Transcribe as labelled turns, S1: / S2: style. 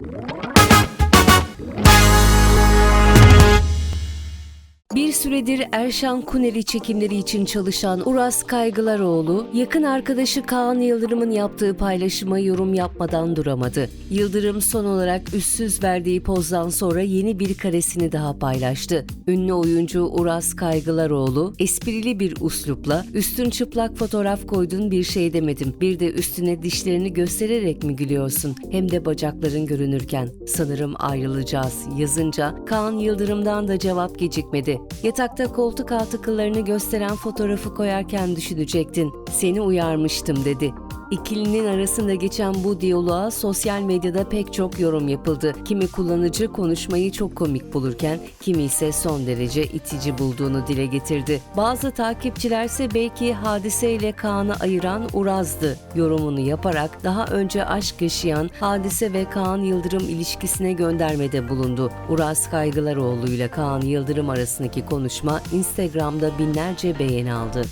S1: you Bir süredir Erşan Kuneri çekimleri için çalışan Uras Kaygılaroğlu, yakın arkadaşı Kaan Yıldırım'ın yaptığı paylaşıma yorum yapmadan duramadı. Yıldırım son olarak üstsüz verdiği pozdan sonra yeni bir karesini daha paylaştı. Ünlü oyuncu Uras Kaygılaroğlu, esprili bir uslupla üstün çıplak fotoğraf koydun bir şey demedim. Bir de üstüne dişlerini göstererek mi gülüyorsun? Hem de bacakların görünürken. Sanırım ayrılacağız yazınca Kaan Yıldırım'dan da cevap gecikmedi. Yatakta koltuk altı kıllarını gösteren fotoğrafı koyarken düşünecektin. Seni uyarmıştım dedi. İkilinin arasında geçen bu diyaloğa sosyal medyada pek çok yorum yapıldı. Kimi kullanıcı konuşmayı çok komik bulurken kimi ise son derece itici bulduğunu dile getirdi. Bazı takipçilerse belki Hadise ile Kaan'ı ayıran Uraz'dı yorumunu yaparak daha önce aşk yaşayan Hadise ve Kaan Yıldırım ilişkisine göndermede bulundu. Uraz Kaygılaroğlu ile Kaan Yıldırım arasındaki konuşma Instagram'da binlerce beğeni aldı.